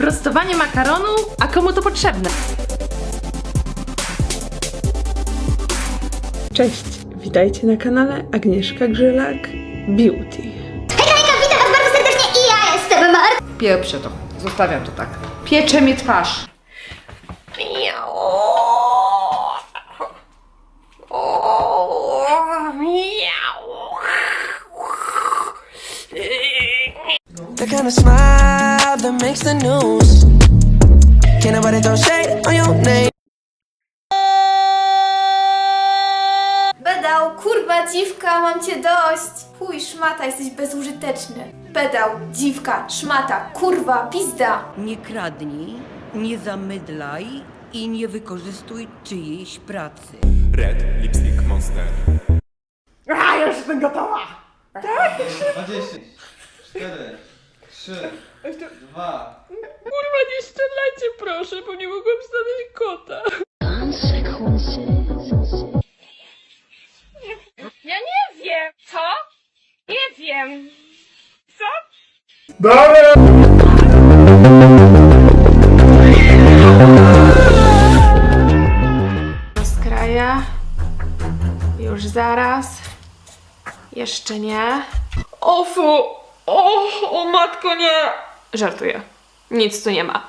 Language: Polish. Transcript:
prostowanie makaronu, a komu to potrzebne? Cześć, witajcie na kanale Agnieszka Grzylak Beauty. Hejka, witam was bardzo serdecznie i ja jestem Marta. Pieprzę to. Zostawiam to tak. Piecze mnie twarz. The kind of smile that makes the news. Can't nobody throw shade on your name. Pedał, kurwa, dziwka, mam cię dość. Chuj, szmata, jesteś bezużyteczny. Pedał, dziwka, szmata, kurwa, pizda. Nie kradnij, nie zamydlaj i nie wykorzystuj czyjejś pracy. Red Lipstick Monster. 20, 4, 3, 2, Kurwa, nie strzelajcie proszę, bo nie mogłam znaleźć kota. Ja nie wiem, co? Nie wiem. Co? Rozkraja. Już zaraz. Jeszcze nie. O fu! O, o matko nie! Żartuję. Nic tu nie ma.